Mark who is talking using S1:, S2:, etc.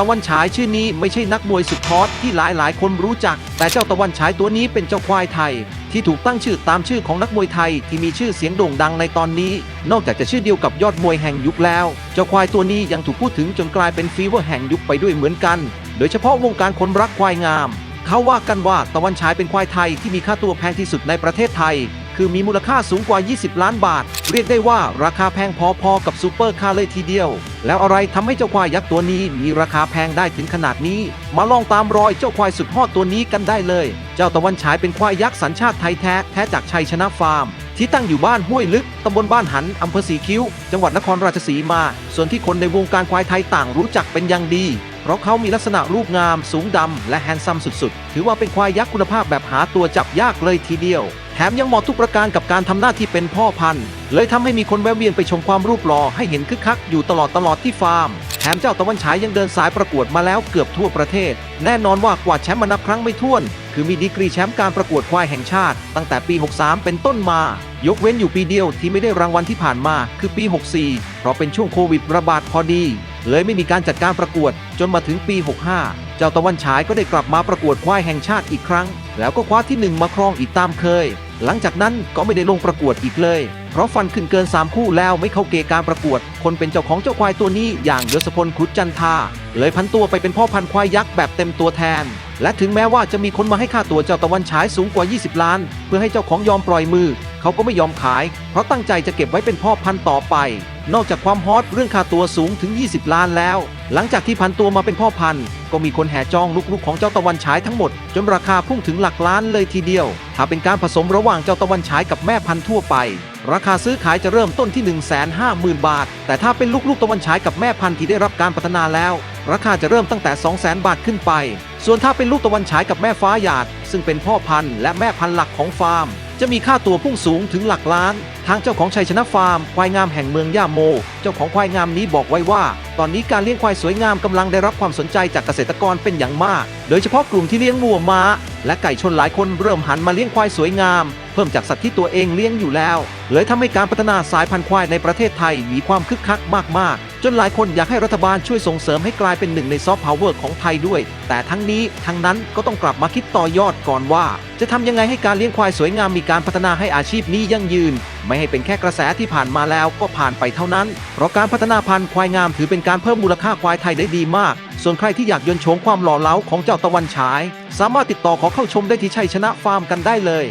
S1: ตะวันฉายชื่อนี้ไม่ใช่นักมวยสุดฮอตที่หลายหลายคนรู้จัก แต่เจ้าตะวันฉายตัวนี้เป็นเจ้าควายไทย ที่ถูกตั้งชื่อตามชื่อของนักมวยไทยที่มีชื่อเสียงโด่งดังในตอนนี้ นอกจากจะชื่อเดียวกับยอดมวยแห่งยุคแล้ว เจ้าควายตัวนี้ยังถูกพูดถึงจนกลายเป็นฟีเวอร์แห่งยุคไปด้วยเหมือนกัน โดยเฉพาะวงการคนรักควายงาม เขาว่ากันว่าตะวันฉายเป็นควายไทยที่มีค่าตัวแพงที่สุดในประเทศไทย คือมีมูลค่าสูงกว่า 20 ล้านบาท เรียกได้ว่าราคาแพงพอๆกับซูเปอร์คาร์เลยทีเดียว แล้วอะไรทำให้เจ้าควายยักษ์ตัวนี้มีราคาแพงได้ถึงขนาดนี้ มาลองตามรอยเจ้าควายสุดฮอดตัวนี้กันได้เลย เจ้าตะวันฉายเป็นควายยักษ์สัญชาติไทยแท้แท้จากชัยชนะฟาร์มที่ตั้งอยู่บ้านห้วยลึก ตำบลบ้านหัน อำเภอสีคิ้ว จังหวัดนครราชสีมา ส่วนที่คนในวงการควายไทยต่างรู้จักเป็นอย่างดี เพราะเขามีลักษณะรูปงาม สูงดำ และแฮนซัมสุดๆ ถือว่าเป็นควายยักษ์คุณภาพแบบหาตัวจับยากเลยทีเดียว แถมยังเหมาะทุกประการกับการทำหน้าที่เป็นพ่อพันธุ์ เลยทำให้มีคนแวะเวียนไปชมความรูปหล่อให้เห็นคึกคักอยู่ตลอดตลอดที่ฟาร์ม แถมเจ้าตะวันฉายยังเดินสายประกวดมาแล้วเกือบทั่วประเทศ แน่นอนว่ากวาดแชมป์มานับครั้งไม่ถ้วน คือมีดีกรีแชมป์การประกวดควายแห่งชาติ ตั้งแต่ปี 63 เป็นต้นมา ยกเว้นอยู่ปีเดียวที่ไม่ได้รางวัลที่ผ่านมา คือปี 64 เพราะเป็นช่วงโควิดระบาดพอดี เลยไม่มีการจัดการประกวดจนมาถึงปี 65 เจ้าตะวันฉายก็ได้กลับมาประกวดควายแห่งชาติอีกครั้ง แล้วก็คว้าที่หนึ่งมาครองอีกตามเคย หลังจากนั้นก็ไม่ได้ลงประกวดอีกเลย เพราะฟันขึ้นเกิน 3 คู่แล้วไม่เข้าเกณฑ์การประกวด คนเป็นเจ้าของเจ้าควายตัวนี้อย่างยศพลครุฑจันทาเลยพันตัวไปเป็นพ่อพันธุ์ควายยักษ์แบบเต็มตัวแทน และถึงแม้ว่าจะมีคนมาให้ค่าตัวเจ้าตะวันฉายสูงกว่า 20 ล้าน เพื่อให้เจ้าของยอมปล่อยมือ เขาก็ไม่ยอมขาย เพราะตั้งใจจะเก็บไว้เป็นพ่อพันธุ์ต่อไป นอกจากความฮอตเรื่องค่าตัวสูงถึง 20 ล้านแล้ว หลังจากที่พันตัวมาเป็นพ่อพันธุ์ ก็มีคนแห่จองลูกๆของเจ้าตะวันฉายทั้งหมด จนราคาพุ่งถึงหลักล้านเลยทีเดียว ถ้าเป็นการผสมระหว่างเจ้าตะวันฉายกับแม่พันธุ์ทั่วไป ราคาซื้อขายจะเริ่มต้นที่ 1 5 0 0 0 0 บาท แต่ถ้าเป็นลูกๆตะวันฉายกับแม่พันธุ์ที่ได้รับการพัฒนาแล้วราคาจะเริ่มตั้งแต่ 2 0 0 0 0 0 บาทขึ้นไป ส่วนถ้าเป็นลูกตะวันฉายกับแม่ฟ้าหยาด ซึ่งเป็นพ่อพันธุ์และแม่พันธุ์หลักของฟาร์ม จะมีค่าตัวพุ่งสูงถึงหลักล้าน ทางเจ้าของชัยชนะฟาร์มควายงามแห่งเมืองย่าโม เจ้าของควายงามนี้บอกไว้ว่า ตอนนี้การเลี้ยงควายสวยงามกำลังได้รับความสนใจจากเกษตรกรเป็นอย่างมาก โดยเฉพาะกลุ่มที่เลี้ยงวัวม้า และไก่ชนหลายคนเริ่มหันมาเลี้ยงควายสวยงาม เพิ่มจากสัตว์ที่ตัวเองเลี้ยงอยู่แล้ว เลยทำให้การพัฒนาสายพันธุ์ควายในประเทศไทยมีความคึกคักมากๆ จนหลายคนอยากให้รัฐบาลช่วยส่งเสริมให้กลายเป็นหนึ่งในซอฟต์พาวเวอร์ของไทยด้วย แต่ทั้งนี้ทั้งนั้นก็ต้องกลับมาคิดต่อยอดก่อนว่า จะทำยังไงให้การเลี้ยงควายสวยงามมีการพัฒนาให้อาชีพนี้ยั่งยืน ไม่ให้เป็นแค่กระแสที่ผ่านมาแล้วก็ผ่านไปเท่านั้น เพราะการพัฒนาพันธุ์ควายงามถือเป็นการเพิ่มมูลค่าควายไทยได้ดีมาก ส่วนใครที่อยากยนต์โฉมความหล่อเหลาของเจ้าตะวันฉาย สามารถติดต่อขอเข้าชมได้ที่ชัยชนะฟาร์มกันได้เลย